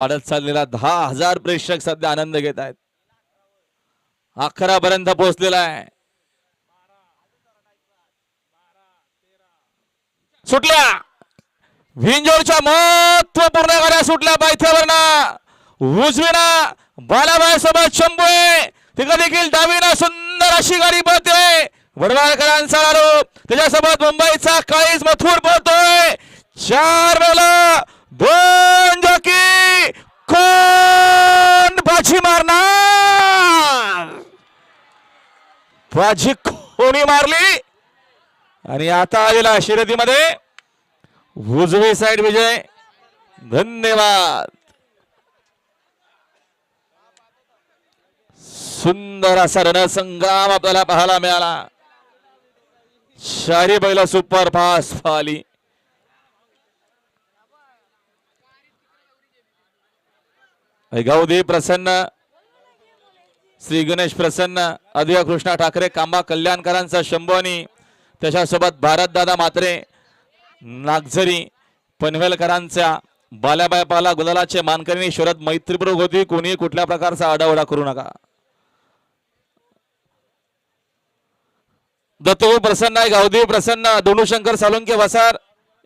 वाढत चाललेला दहा हजार प्रेक्षक सध्या आनंद घेत आहेत. अकरा पर्यंत पोहोचलेला आहे. सुटल्या. विंजोरच्या महत्त्वपूर्ण गाड्या सुटल्या पायथ्यावरनं उजवीना बालाबाई सोबत शंभू तिकडे देखील डावीना सुंदर अशी गाडी पळते. वडवाळकरांचा आरोप. त्याच्यासोबत मुंबईचा काळीज मथुर पळतोय. चार वेळेला दोन जॉकी कोण बाजी मारणार बाजी कोणी मारली. आणि आता आलेला शर्यतीमध्ये उजवी साइड विजय. धन्यवाद. सुंदर असा रणसंग्राम आपल्याला पाहायला मिळाला. शारी बैल सुपर फास्ट फाली गावदेव प्रसन्न. श्री गणेश प्रसन्न अदिया कृष्णा ठाकरे कांबा कल्याणकरांचा शंभोनी त्याच्यासोबत भारतदादा मात्रे नागझरी पनवेलकरांच्या बाल्याबाय पाला गुलालाचे मानकरी शरद मैत्रीपूर्वक होती कोणीही कुठल्या प्रकारचा आडावडा करू नका. दत्तू प्रसन्न आहे गावदेव प्रसन्न दोनूशंकर सालुंके वसार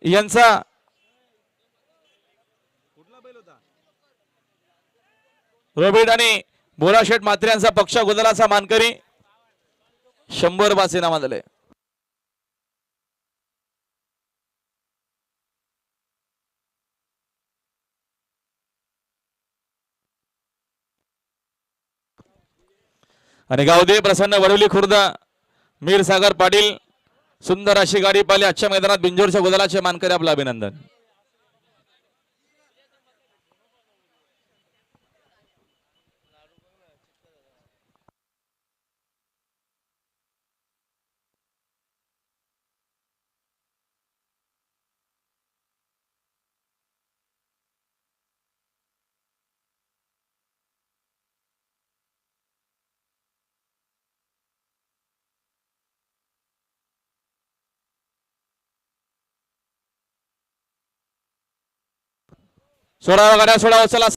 यांचा रोबिट आणि बोराशेठ मात्र्यांचा पक्ष गुलालाचा मानकरी. शंभर बासेना नामा झाले आणि गावदे प्रसन्न वडवली खुर्द मीर सागर पाटील सुंदर अशी गाडी पाहिली. आजच्या मैदानात बिंजोरच्या गुलालाचे मानकरी आपलं अभिनंदन. सोळावा गाड्या सोळा चला.